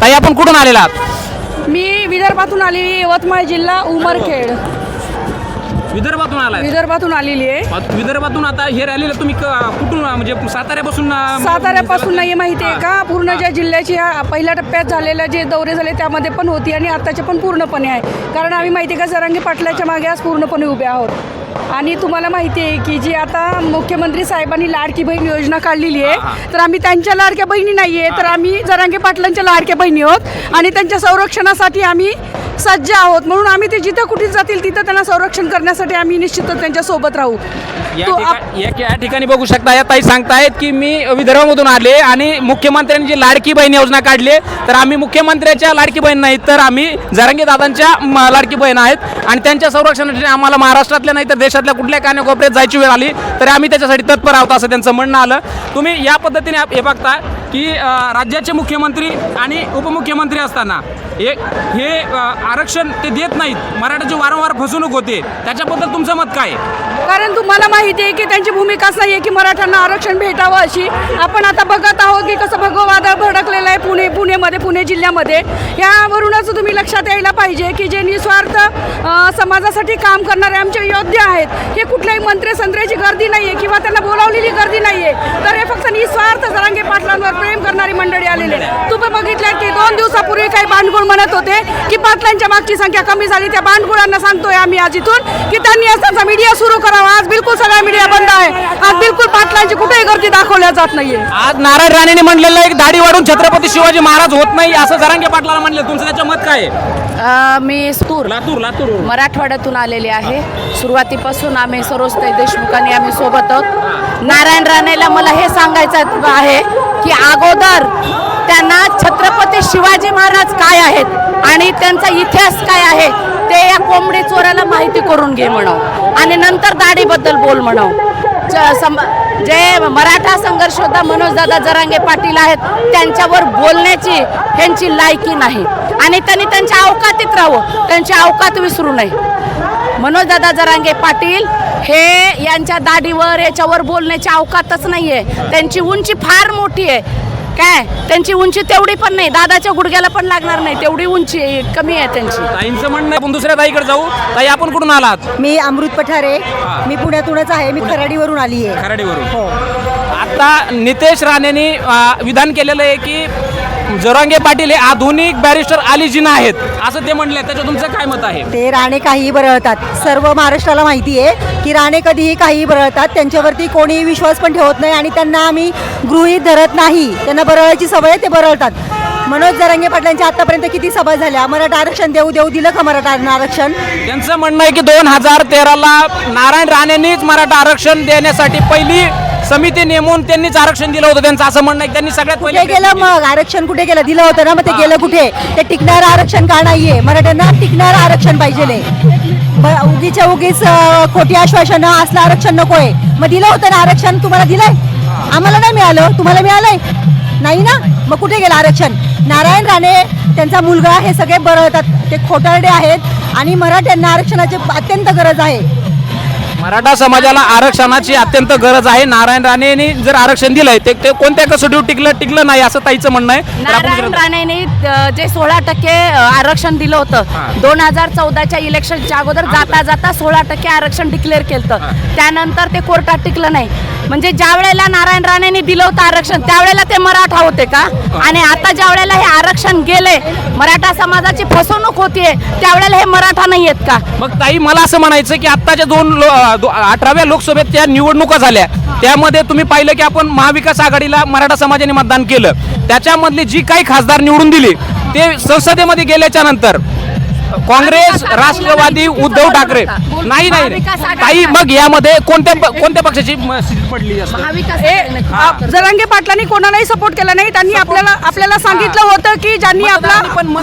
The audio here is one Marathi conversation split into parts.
ताई आपण कुठून आलेला आहात? मी विदर्भातून आलेली यवतमाळ जिल्हा उमरखेड. विदर्भातून आलाय? विदर्भातून आलेली आहे. विदर्भातून आता हे रॅलीला तुम्ही क- कुठून म्हणजे साताऱ्यापासून अं, साताऱ्यापासून नाही माहिती आहे का? पूर्ण ज्या जिल्ह्याची ह्या पहिल्या टप्प्यात झालेल्या जे दौरे झाले त्यामध्ये पण होती आणि आत्ताचे पण पूर्णपणे आहे. कारण आम्ही माहिती आहे का जरांगी पाटलाच्या मागे आज पूर्णपणे उभे आहोत. आणि तुम्हाला माहिती आहे की जी आता मुख्यमंत्री साहेबांनी लाडकी बहीण योजना काढलेली आहे तर आम्ही त्यांच्या लाडक्या बहिणी नाही आहे तर आम्ही जरांगे पाटलांच्या लाडक्या बहिणी आहोत. आणि त्यांच्या संरक्षणासाठी आम्ही सज्ज आहोत. म्हणून आम्ही ते जिथं कुठे जातील तिथं त्यांना संरक्षण करण्यासाठी आम्ही निश्चितच त्यांच्यासोबत राहू. या तो आप- ठिका- या या ठिकाणी बघू शकता या ताई सांगतायत की मी विदर्भामधून आले आणि मुख्यमंत्र्यांनी जी लाडकी बहीण योजना काढली आहे, तर आम्ही मुख्यमंत्र्याच्या लाडकी बहीण नाही तर आम्ही जरांगे दादांच्या म- लाडकी बहीण आहेत. आणि त्यांच्या संरक्षणासाठी आम्हाला महाराष्ट्रातल्या नाही तर देशातल्या कुठल्या कानाकोपऱ्यात जायची वेळ आली तर आम्ही त्याच्यासाठी तत्पर आहोत असं त्यांचं म्हणणं आलं. तुम्ही या पद्धतीने आप- हे बघता की अं, राज्याचे मुख्यमंत्री आणि उपमुख्यमंत्री असताना हे हे आरक्षण ते देत नाहीत. मराठाची वारंवार फसवणूक होते. त्याच्याबद्दल तुमचं मत काय कारण तुम्हाला माहिती आहे की त्यांची भूमिकाच नाही आहे की मराठ्यांना आरक्षण भेटावं अशी. आपण आता बघत आहोत की कसं भगवं वादळ भडकलेलं आहे पुणे पुणेमध्ये पुणे जिल्ह्यामध्ये. यावरूनच तुम्ही लक्षात यायला पाहिजे की जे निस्वार्थ समाजासाठी काम करणारे आमचे योद्धे आहेत हे कुठल्याही मंत्री संत्र्याची गर्दी नाही आहे किंवा त्यांना बोलावलेली गर्दी नाही आहे तर हे फक्त निस्वार्थ जरांगे पाटलांवर प्रेम करणारी मंडळी आलेली तू तुम्ही बघितलं की दोन दिवसापूर्वी काही बांधकोण म्हणत होते की पाटलांच्या मागची संख्या कमी झाली. त्या बांडगुळांना सांगतोय आम्ही आज इथून की त्यांनी आज त्यांचा मीडिया सुरू करावा. आज बिलकुल सगळा मीडिया बंद आहे. आज बिलकुल पाटलांची कुठेही गर्दी दाखवल्या जात नाहीये. आज नारायण राणेने म्हणलेलं आहे की दाढी वाढून छत्रपती शिवाजी महाराज होत नाही असं जरांगे पाटलाला म्हणले. तुमचं त्याचं मत काय आहे? अ, मी स्तूर लातूर लातूर. मराठवाड्यातून आलेले आहे. सुरुवातीपासून आम्ही सरोजताई देशमुखांनी आम्ही सोबत आहोत. नारायण राणेला मला हे सांगायचं आहे की अगोदर त्यांना छत्रपती शिवाजी महाराज काय आहेत आणि त्यांचा इतिहास काय आहे ते या कोंबडी चोराला माहिती करून घे म्हणाव. आणि नंतर दाढीबद्दल बोल म्हणाव. च- सम- जे मराठा संघर्ष होता मनोजदादा जरांगे पाटील आहेत त्यांच्यावर बोलण्याची त्यांची लायकी नाही. आणि त्यांनी त्यांच्या अवकातीत राहावं त्यांची अवकात विसरू नये. मनोजदादा जरांगे पाटील हे यांच्या दाढीवर याच्यावर बोलण्याची अवकातच नाही आहे त्यांची उंची फार मोठी आहे. काय? त्यांची उंची तेवढी पण नाही. दादाच्या गुडघ्याला पण लागणार नाही. तेवढी उंची आहे, कमी आहे त्यांची. ताईंचं म्हणणं आहे, आपण दुसऱ्या ताईकडे जाऊ. ताई आपण कुठून आलात? मी अमृत पठारे. मी पुण्यातूनच आहे. मी खराडीवरून आली आहे. खराडीवरून. आता नितेश राणेंनी अं, विधान केलेलं आहे की जरांगे पाटील हे आधुनिक बॅरिस्टर अली जिना आहेत. असं ते म्हणले त्याच्यात तुमचं काय मत आहे? ते राणे काहीही बरळतात. सर्व महाराष्ट्राला माहिती आहे की राणे कधीही काहीही बरळतात. त्यांच्यावरती कोणीही विश्वास पण ठेवत नाही आणि त्यांना आम्ही गृहीत धरत नाही. त्यांना बरळायची सवय आहे, ते बरळतात. मनोज जरांगे पाटलांच्या आतापर्यंत किती सभा झाल्या? मराठा आरक्षण देऊ देऊ दिलं का मराठा आरक्षण? त्यांचं म्हणणं आहे की दोन हजार तेराला नारायण राणेंनीच मराठा आरक्षण देण्यासाठी पहिली समिती नेमून त्यांनीच आरक्षण दिलं होतं त्यांचं असं म्हणणं आहे. की त्यांनी सगळ्यात कुठे पहिले गेलं मग? आरक्षण कुठे गेलं? दिलं होतं ना मग ते गेलं कुठे? ते टिकणारं आरक्षण का नाहीये? मराठ्यांना टिकणारं आरक्षण पाहिजे उगीच्या उगीच अं, खोटी आश्वासनं असलं आरक्षण नकोय. मग दिलं होतं ना आरक्षण? तुम्हाला दिलंय? आम्हाला नाही मिळालं. तुम्हाला मिळालंय? नाही ना? मग कुठे गेलं आरक्षण? नारायण राणे त्यांचा मुलगा हे सगळे बरळतात. ते खोटारडे आहेत आणि मराठ्यांना आरक्षणाची अत्यंत गरज आहे. मराठा समाजाला आरक्षणाची अत्यंत गरज आहे. नारायण राणेंनी जर आरक्षण दिलंय ते ते कोणत्या कसोटीवर टिकलं टिकलं नाही असं ताईचं म्हणणं आहे. तर आपण नारायण राणेने अ, जे सोळा टक्के अ, आरक्षण दिलं होतं दोन हजार चौदाच्या इलेक्शनच्या अगोदर जाता जाता सोळा टक्के आरक्षण डिक्लेअर केलं त्यानंतर ते कोर्टात टिकलं नाही. म्हणजे ज्या वेळेला नारायण राणेंनी दिलं होतं आरक्षण त्यावेळेला ते मराठा होते का? आणि आता ज्या वेळेला हे आरक्षण गेले मराठा समाजाची फसवणूक होतीये त्यावेळेला हे मराठा नाही आहेत का? मग ताई मला असं म्हणायचं की आत्ताच्या दोन लो- दो- अठराव्या लोकसभेत त्या निवडणुका झाल्या. त्यामध्ये तुम्ही पाहिलं की आपण महाविकास आघाडीला मराठा समाजाने मतदान केलं. त्याच्यामधली जी काही खासदार निवडून दिली ते संसदेमध्ये गेल्याच्यानंतर काँग्रेस राष्ट्रवादी उद्धव ठाकरे. नाही नाही ताई मग यामध्ये कोणत्या कोणत्या पक्षाची पडली जरांगे पाटलांनी कोणालाही सपोर्ट केला नाही. त्यांनी आपल्याला आपल्याला सांगितलं होतं की ज्यांनी आपला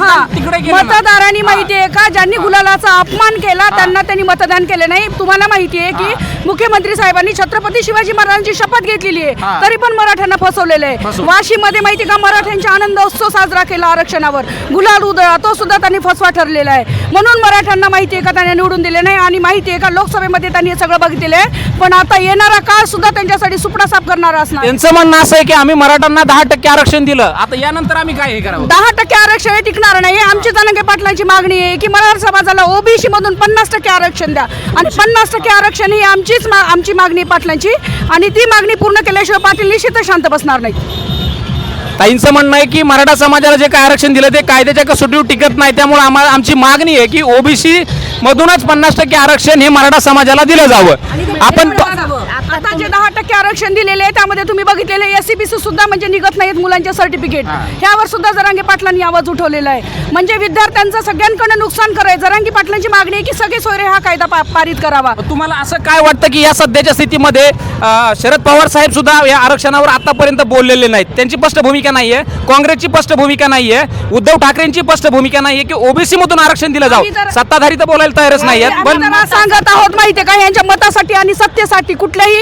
हा. मतदारांनी माहिती आहे का? ज्यांनी गुलालाचा अपमान केला त्यांना त्यांनी मतदान केले नाही. तुम्हाला माहिती आहे की मुख्यमंत्री साहेबांनी छत्रपती शिवाजी महाराजांची शपथ घेतलेली. आहे. तरी पण मराठ्यांना फसवलेलं आहे. वाशीमध्ये माहिती का? मराठ्यांचा आनंद उत्सव साजरा केला आरक्षणावर. गुलाल उधळा तो सुद्धा त्यांनी फसवा ठरलेला आहे. आहे म्हणून मराठ्यांना माहिती आहे का त्यांना निवडून दिले नाही आणि माहिती आहे का लोकसभेमध्ये त्यांनी हे सगळं बघितलेलं आहे. पण आता येणारा काळ सुद्धा त्यांच्यासाठी सुपडा साफ करणारा असणार. त्यांचं म्हणणं असं आहे की आम्ही मराठ्यांना दहा टक्के आरक्षण दिलं. आता यानंतर आम्ही काय हे करावं? दहा टक्के आरक्षण हे टिकणार नाही. आमची जनांगे पाटलांची मागणी आहे की मराठा समाजाला ओबीसी मधून पन्नास टक्के आरक्षण द्या. आणि पन्नास टक्के आरक्षण ही आमचीच मा- आमची मागणी आहे पाटलांची. आणि ती मागणी पूर्ण केल्याशिवाय पाटील निश्चितच शांत बसणार नाही ताईंचं म्हणणं आहे की मराठा समाजाला जे काय आरक्षण दिलं ते कायद्याच्या कसोटीवर टिकत नाही. त्यामुळे आम्हाला आमची मागणी आहे की ओबीसी मधूनच पन्नास टक्के आरक्षण हे मराठा समाजाला दिलं जावं. आपण आता जे दहा टक्के आरक्षण दिलेले आहे त्यामध्ये तुम्ही बघितलेले एस सी बी सी सुद्धा म्हणजे निघत नाहीत मुलांचे सर्टिफिकेट ह्यावर सुद्धा जरांगे पाटलांनी आवाज उठवलेला आहे. म्हणजे विद्यार्थ्यांचं सगळ्यांकडे नुकसान करायचं. जरांगे पाटलांची मागणी आहे की सगळे सोयरे हा कायदा पारित करावा. तुम्हाला असं काय वाटतं की या सध्याच्या स्थितीमध्ये शरद पवार साहेब सुद्धा या आरक्षणावर आतापर्यंत बोललेले नाहीत? त्यांची स्पष्ट भूमिका नाहीये काँग्रेसची स्पष्ट भूमिका नाहीये उद्धव ठाकरेंची स्पष्ट भूमिका नाहीये की ओबीसी मधून आरक्षण दिलं जावं. जर- सत्ताधारी तर बोलायला तयारच आम्ही पण सांगत आहोत माहितीये का? यांच्या मतासाठी आणि सत्तेसाठी कुठल्याही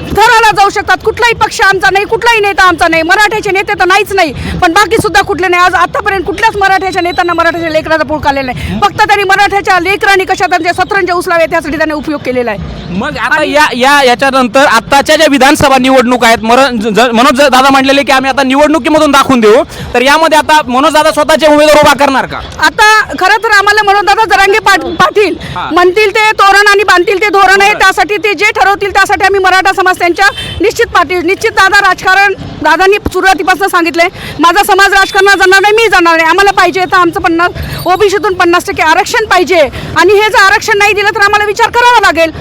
थराला जाऊ शकतात. कुठलाही पक्ष आमचा नाही कुठलाही नेता आमचा नाही. मराठ्याचे नेते तर नाहीच नाही. पण बाकी सुद्धा कुठले नाही. आज आतापर्यंत कुठल्याच मराठ्याच्या नेत्यांना मराठ्याच्या लेकराचा पुळ आलेला नाही. फक्त त्यांनी मराठ्याच्या लेकरांनी कशा त्यांच्या सतरंजा उचलावे त्यासाठी त्यांनी उपयोग केलेला आहे. मग आता या या याच्यानंतर आताच्या ज्या विधानसभा निवडणूक आहेत मर- मनोज दादा म्हणलेले की आम्ही आता निवडणुकीमधून दाखवून देऊ. तर यामध्ये आता मनोज दादा स्वतःचे उमेदवार उभा करणार का? आता खरं तर आम्हाला म्हणून दादा जरांगे पाट- पाटील. म्हणतील ते तोरण आणि बांधतील ते धोरण आहे. त्यासाठी ते जे ठरवतील त्यासाठी आम्ही मराठा समाज त्यांच्या निश्चित पाठी निश्चित दादा राजकारण दादांनी सुरुवातीपासून सांगितलंय माझा समाज राजकारणात जाणार नाही मी जाणार नाही आम्हाला पाहिजे तर आमचं पन्नास ओबीसीतून पन्नास टक्के आरक्षण पाहिजे. आणि हे जर आरक्षण नाही दिलं तर आम्हाला विचार करावा लागेल.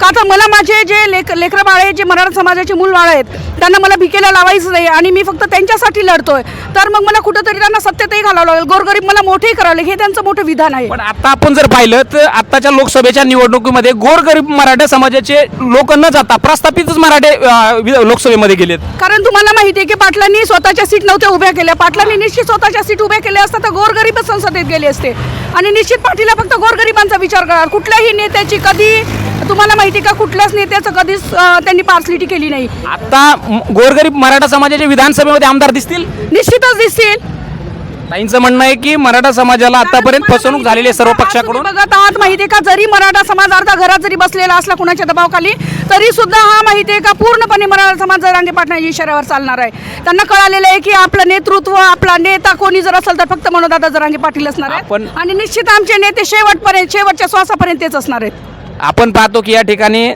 का तर मला माझे जे लेख लेकरं बाळ आहेत जे मराठा समाजाचे मूल बाळ आहेत त्यांना मला भिकेला लावायचं नाही आणि मी फक्त त्यांच्यासाठी लढतोय. तर मग मला कुठंतरी त्यांना सत्तेतही घालावं लागेल. गोरगरीब मला मोठेही करावं लागेल. हे त्यांचं मोठं विधान आहे. पण आता आपण जर पाहिलं तर आताच्या लोकसभेच्या निवडणुकीमध्ये गोरगरीब मराठा समाजाचे लोक न जाता प्रस्थापितच मराठे अं, वि- लोकसभेमध्ये गेलेत. कारण तुम्हाला माहिती आहे की पाटलांनी स्वतःच्या सीट नव्हत्या उभ्या केल्या. पाटलांनी निश्चित स्वतःच्या सीट उभ्या केल्या असतात तर गोरगरीबच संसदेत गेले असते. आणि निश्चित पाटीलला फक्त गोरगरिबांचा विचार करा कुठल्याही नेत्याची कधी तुम्हाला माहिती आहे का कुठल्याच नेत्याचं कधीच अं, त्यांनी पार्सलिटी केली नाही. आता म- गोरगरीब मराठा समाजाचे विधानसभेमध्ये आमदार दिसतील? निश्चितच दिसतील. ताईंचं म्हणणं आहे की मराठा समाजाला आतापर्यंत फसवणूक झालेली आहे सर्व आज पक्षाकडून. तुम्ही बघत आहात माहिती आहे का? जरी मराठा समाज अर्धा घरात जरी बसलेला असला कुणाच्या दबावाखाली तरी सुद्धा हा माहिती आहे का पूर्णपणे मराठा समाज जरांगे पाटणाच्या इशाऱ्यावर चालणार आहे. त्यांना कळालेलं आहे की आपलं नेतृत्व आपला नेता कोणी जर असेल तर फक्त मनोदादा जरांगे पाटील असणार आपण- आहेत आणि निश्चित आमचे नेते शेवटपर्यंत शेवटच्या श्वासापर्यंत तेच असणार आहेत. आपण पाहतो की या ठिकाणी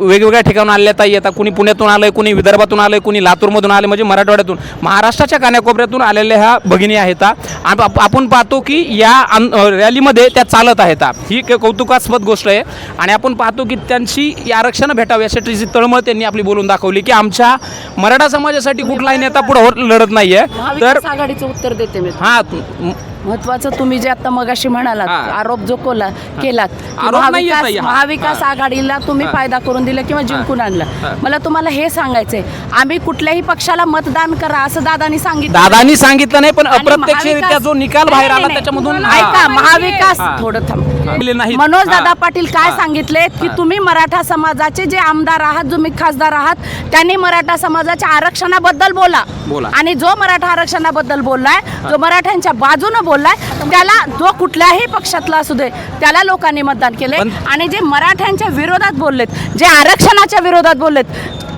वेगवेगळ्या ठिकाणून आलेल्या ताई येतात. कुणी पुण्यातून आलंय कुणी विदर्भातून आलंय कुणी लातूरमधून आले म्हणजे मराठवाड्यातून. महाराष्ट्राच्या कान्याकोपऱ्यातून आलेल्या ह्या भगिनी आहेत. आप- आप- आपण पाहतो की या रॅलीमध्ये त्या चालत आहेत हा. कौतुकास्पद गोष्ट आहे. आणि आपण पाहतो की त्यांची या आरक्षण भेटावं यासाठीची तळमळ त्यांनी आपली बोलून दाखवली की आमच्या मराठा समाजासाठी कुठलाही नेता पुढे लढत नाहीये. तर आघाडीचं उत्तर देते मी. हा महत्वाचं तुम्ही जे आता मगाशी म्हणालात. आरोप जो कोला केलात महाविकास. महाविकास आघाडीला तुम्ही फायदा करून दिला किंवा जिंकून आणला. मला तुम्हाला हे सांगायचंय आम्ही कुठल्याही पक्षाला मतदान करा असं दादानी सांगितलं. दादांनी सांगितलं नाही पण अप्रत्यक्षरित्या जो निकाल बाहेर आला. त्याच्यामधून ऐका महाविकास. थोडं थांब. मनोज दादा. पाटील काय सांगितले की तुम्ही मराठा समाजाचे जे आमदार आहात तुम्ही खासदार आहात त्यांनी मराठा समाजाच्या आरक्षणाबद्दल बोला. बोला. आणि जो मराठा आरक्षणाबद्दल बोललाय जो मराठ्यांच्या बाजूनं बोललाय त्याला जो कुठल्याही पक्षातला असू दे त्याला लोकांनी मतदान केले आणि जे मराठ्यांच्या विरोधात बोललेत जे आरक्षणाच्या विरोधात बोललेत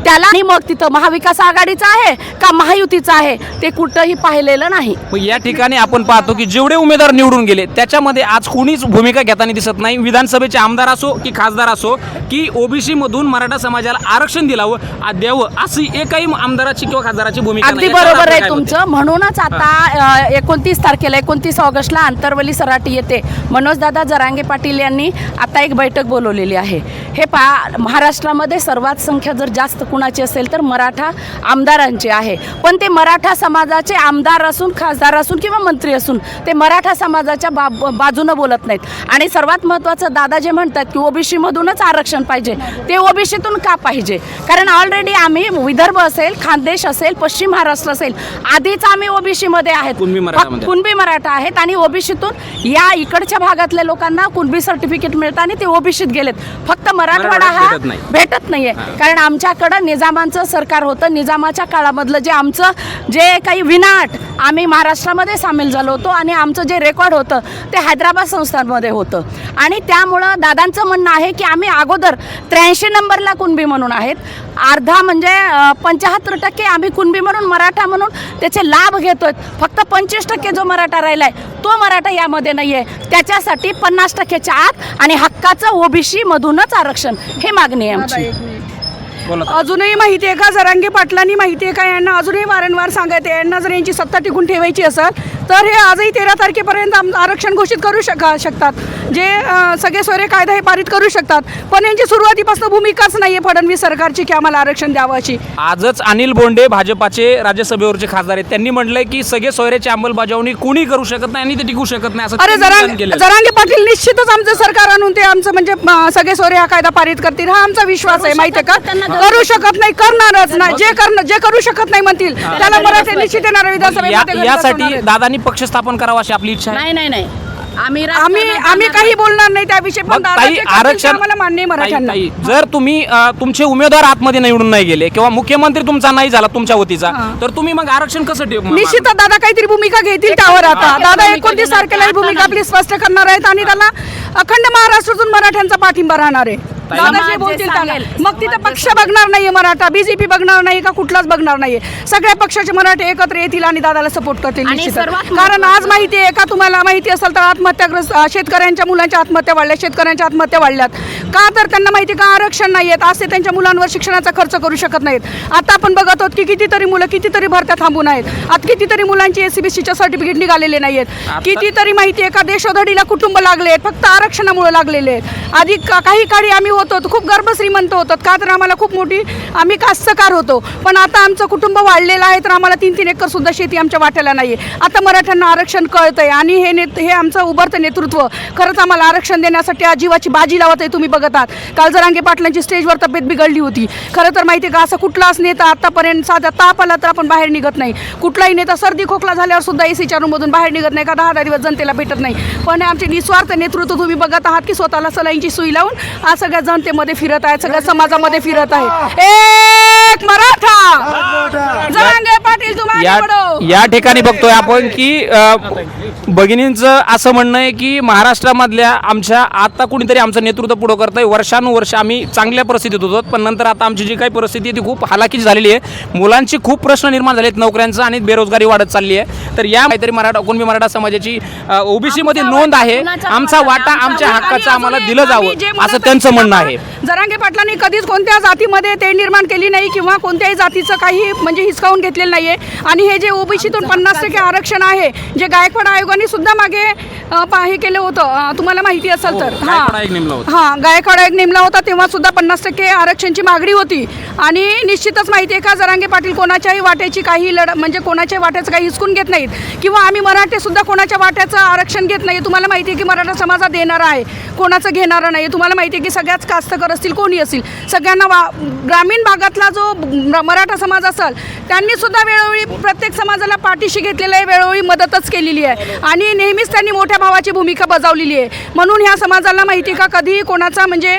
त्याला आणि मग तिथं महाविकास आघाडीचा आहे का महायुतीचा आहे ते कुठंही पाहिलेलं नाही. मग या ठिकाणी आपण पाहतो की जेवढे उमेदवार निवडून गेले त्याच्यामध्ये आज कोणीच भूमिका घेताना दिसत नाही. विधानसभेचे आमदार असो की खासदार असो की ओबीसी मधून मराठा समाजाला आरक्षण दिलावं आ- द्यावं अशी एकही आमदाराची किंवा खासदाराची भूमिका अगदी नाही. याच्यावर बरोबर आपलं आहे काय मत तुमचं. म्हणूनच आता एकोणतीस तारखेला एकोणतीस ऑगस्टला आंतरवली सराटी येते. मनोजदादा जरांगे पाटील यांनी आता एक बैठक बोलवलेली आहे. हे पा महाराष्ट्रामध्ये सर्वात संख्या जर जास्त कुणाची असेल तर मराठा आमदारांची आहे. पण ते मराठा समाजाचे आमदार असून खासदार असून किंवा मंत्री असून ते मराठा समाजाच्या बा बाजूनं बोलत नाहीत. आणि सर्वात महत्त्वाचं दादा जे म्हणतात की ओबीसी मधूनच आरक्षण पाहिजे ते ओबीसीतून का पाहिजे? कारण ऑलरेडी आम्ही विदर्भ असेल खानदेश असेल पश्चिम महाराष्ट्र असेल आधीच आम्ही ओबीसी मध्ये आहेत. कुणबी मराठा आहेत आणि ओबीसीतून या इकडच्या भागातल्या लोकांना कुणबी सर्टिफिकेट मिळतं आणि ते ओबीसीत गेलेत. फक्त मराठवाडा हा. भेटत नाहीये. कारण आमच्याकडं होतं निजामांचं सरकार होतं. निजामाच्या काळामधलं जे आमचं जे काही विनाट आम्ही महाराष्ट्रामध्ये सामील झालो होतो आणि आमचं जे रेकॉर्ड होतं ते हैदराबाद संस्थांमध्ये होतं. आणि त्यामुळं दादांचं म्हणणं आहे की आम्ही अगोदर त्र्याऐंशी नंबरला कुणबी म्हणून आहेत. अर्धा म्हणजे पंच्याहत्तर टक्के आम्ही कुणबी म्हणून मराठा म्हणून त्याचे लाभ घेतो आहेत फक्त पंचवीस टक्के जो मराठा राहिला आहे तो मराठा यामध्ये नाही आहे त्याच्यासाठी पन्नास टक्क्याच्या आत आणि हक्काचं ओबीसीमधूनच आरक्षण. हे मागणी आहे आमची. अजूनही माहिती आहे का? जरांगे पाटलांनी माहिती आहे का? यांना अजूनही वारंवार सांगायचं यांना जर यांची सत्ता टिकून ठेवायची असेल तर हे आजही तेरा तारखेपर्यंत आम आरक्षण घोषित करू शका शकतात. जे सगळे सोयरे कायदा हे पारित करू शकतात. पण यांची सुरुवातीपासून भूमिकाच नाही आहे फडणवीस सरकारची की आम्हाला आरक्षण द्यावं अशी. आजच अनिल बोंडे भाजपाचे राज्यसभेवरचे खासदार आहेत. त्यांनी म्हटलंय की सगळे सोयऱ्याची अंमलबजावणी कुणी करू शकत नाही आणि ते टिकू शकत नाही असं अरे त्यांनी विधान जरांग पाटील निश्चितच आमचं सरकार आणून ते आमचं म्हणजे सगळे सोयरे हा कायदा पारित करतील. हा आमचा विश्वास आहे माहिती आहे का? करू शकत नाही करणारच नाही. जे करणं जे करू शकत नाही म्हणतील. त्याला मराठी निश्चित येणार विधानसभेमध्ये यासाठी दादांनी पक्ष स्थापन करावं अशी आपली इच्छा आहे? नाही नाही नाही. आम्ही आम्ही राजकारणात आम्ही जाणार काही बोलणार नाही त्याविषयी पण मग दादा ताई जे करतील ते आरक्षण आम्हाला मान्य आहे मराठ्यांना. ताई- जर तुम्ही अ, तुमचे उमेदवार आतमध्ये निवडून नाही गेले किंवा मुख्यमंत्री तुमचा नाही झाला तुमच्या वतीचा तर तुम्ही मग आरक्षण कसं ठेव निश्चितच दादा काहीतरी भूमिका घेतील त्यावर आता. दादा एकोणतीस तारखेला ही भूमिका आपली स्पष्ट करणार आहेत आणि त्याला अखंड महाराष्ट्रातून मराठ्यांचा पाठिंबा राहणार आहे. दादा जे समाज जे बोलतील त्याला मग तिथे पक्ष बघणार नाहीये मराठा बीजेपी बघणार नाही का कुठलाच बघणार नाहीये? सगळ्या पक्षाचे मराठे एकत्र येतील आणि दादाला सपोर्ट करतील आणि निश्चितच. सर्वात कारण आज माहिती आहे का तुम्हाला? माहिती असेल तर आत्महत्याग्रस्त शेतकऱ्यांच्या मुलांच्या आत्महत्या वाढल्या शेतकऱ्यांच्या आत्महत्या वाढल्यात. का तर त्यांना माहिती आहे का आरक्षण नाही आहेत आज ते त्यांच्या मुलांवर शिक्षणाचा खर्च करू शकत नाहीत. आता आपण बघत आहोत की कितीतरी मुलं कितीतरी भरत्या थांबून आहेत. आता कितीतरी मुलांची एसीबीसीच्या सर्टिफिकेट निघालेले नाही आहेत कितीतरी माहिती आहे का देशोधडीला कुटुंब लागले आहेत फक्त आरक्षणामुळे लागलेले आहेत. आधी का- काही काळी आम्ही होतो खूप गर्भश्रीमंत होतो का तर आम्हाला खूप मोठी आम्ही कास्तकार होतो. पण आता आमचं कुटुंब वाढलेलं आहे तर आम्हाला तीन तीन एकर सुद्धा शेती आमच्या वाट्याला नाही आहे आता मराठ्यांना आरक्षण कळतंय आणि हे नेत हे आमचं उभरतं नेतृत्व. खरंच आम्हाला आरक्षण देण्यासाठी आजीवाची बाजी लावत आहे तुम्ही बघत आहात. काल जरांगे पाटलांची स्टेजवर तब्येत बिघडली होती. खरं तर माहिती आहे का असं कुठलाच नेता आतापर्यंत साधा ताप आला तर आपण बाहेर निघत नाही. कुठलाही नेता सर्दी खोकला झाल्यावर सुद्धा ए सीच्या रूममधून बाहेर निघत नाही का दहा दहा दिवस जनतेला भेटत नाही. पण हे आमचे निस्वार्थ नेतृत्व तुम्ही बघत आहात की स्वतःला सलाईंची सुई लावून आज सगळ्या जनतेमध्ये फिरत आहेत सगळ्या समाजामध्ये फिरत आहे. एक मराठा! जरांगे पाटील तुम्हाला या ठिकाणी बघतोय आपण की अ, भगिनींचं असं म्हणणं आहे की महाराष्ट्रामधल्या आमच्या आता कुणीतरी आमचं नेतृत्व पुढं करतंय. वर्षानुवर्ष आम्ही चांगल्या परिस्थितीत होतो पण नंतर आता आमची जी काही परिस्थिती आहे ती खूप हालाकीची झालेली आहे. मुलांची खूप प्रश्न निर्माण झाले आहेत नोकऱ्यांचं आणि बेरोजगारी वाढत चालली आहे. तर या काहीतरी मराठा कुणबी मराठा समाजाची ओबीसी मध्ये नोंद आहे. कुणाचा आमचा वाटा? वाटा आमचा आमच्या वाटा हक्काचं आम्हाला दिलं आम्ही जावं असं त्यांचं म्हणणं आहे. जरांगे पाटलांनी कधीच कोणत्या जातीमध्ये ते निर्माण केली नाही किंवा कोणत्याही जातीचं काही म्हणजे हिसकावून घेतलेलं नाही आहे आणि हे जे ओबीसीतून पन्नास टक्के आरक्षण आहे जे गायकवाड आयोगाने सुद्धा मागे पा- हे केलं होतं. अ, तुम्हाला माहिती असेल तर. हो, गायकवाड आयोग नेमला होता. हा गायकवाड आयोग नेमला होता तेव्हा सुद्धा पन्नास टक्के आरक्षणची मागणी होती. आणि निश्चितच माहिती आहे का जरांगे पाटील कोणाच्याही वाट्याची काही लढ म्हणजे कोणाच्याही वाट्याचं काही हिसकून घेत नाहीत. किंवा आम्ही मराठे सुद्धा कोणाच्या वाट्याचं आरक्षण घेत नाही. तुम्हाला माहिती आहे की मराठा समाजात देणारा आहे कोणाचं घेणारं नाही. तुम्हाला माहिती आहे की सगळ्याच कास्तकर असतील कोणी असतील सगळ्यांना वा ग्रामीण भागातला जो म- मराठा समाज असेल त्यांनी सुद्धा वेळोवेळी प्रत्येक समाजाला पाठीशी घेतलेलं आहे वेळोवेळी मदतच केलेली आहे. आणि नेहमीच त्यांनी मोठ्या भावाची भूमिका बजावलेली आहे. म्हणून ह्या समाजाला माहिती आहे का? कधी कोणाचा म्हणजे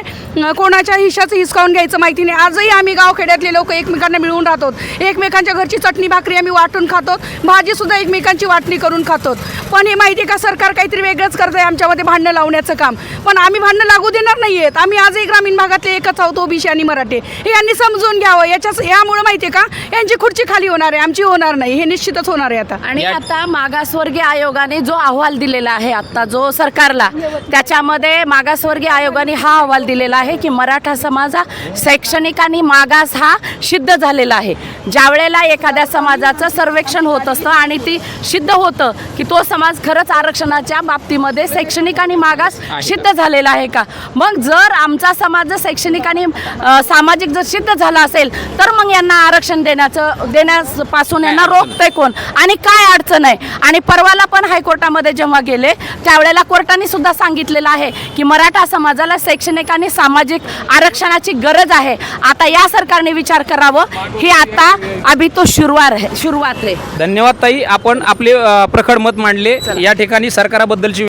कोणाच्या हिशाचं हिसकावून घ्यायचं माहिती नाही. आजही आम्ही गावखेड्यातले लोक एकमेकांना मिळून राहतो. एकमेकांच्या घरची चटणी भाकरी आम्ही वाटून खातो. भाजी सुद्धा एकमेकांची वाटणी करून खातो. पण हे माहिती आहे का? सरकार काहीतरी वेगळंच करत आहे आमच्यामध्ये भांडणं लावण्याचं काम. पण आम्ही भांडणं लागू देणार नाही आहेत आम्ही आजही ग्रामीण भागातले एकच आहोत ओबीसी आणि मराठे. हे यांनी समजून घ्यावं. याच्याच यामुळे माहिती आहे का? यांची खुर्ची खाली होणार आहे. आमची होणार नाही. हे निश्चितच होणार आहे आता. आणि आता मागासवर्गीय आयोगाने जो अहवाल दिलेला आहे आता जो सरकारला. त्याच्यामध्ये मागासवर्गीय आयोगाने हा अहवाल दिलेला आहे की मराठा समाज हा शैक्षणिक आणि मागास हा सिद्ध झालेला आहे. ज्या वेळेला एखाद्या समाजाचं सर्वेक्षण होत असतं आणि ती सिद्ध होतं की तो समाज खरंच आरक्षणाच्या बाबतीमध्ये शैक्षणिक आणि मागास सिद्ध झालेला आहे का? मग जर आमचा समाज जर शैक्षणिक आणि सामाजिक जर सिद्ध झाला असेल तर मग यांना आरक्षण देण्याचं देण्यापासून यांना रोखतंय कोण? आणि काय अडचण आहे? आणि परवाला पण हायकोर्टामध्ये जेव्हा गेले त्यावेळेला कोर्टाने सुद्धा सांगितलेलं आहे की मराठा समाजाला शैक्षणिक आणि सामाजिक आरक्षणाची गरज आहे. आता या सरकारने विचार करावं. ही आता अभि तो सुरुवात आहे सुरुवात आहे. धन्यवाद ताई. आपण आपले अ, प्रखर मत मांडले. या ठिकाणी सरकाराबद्दलची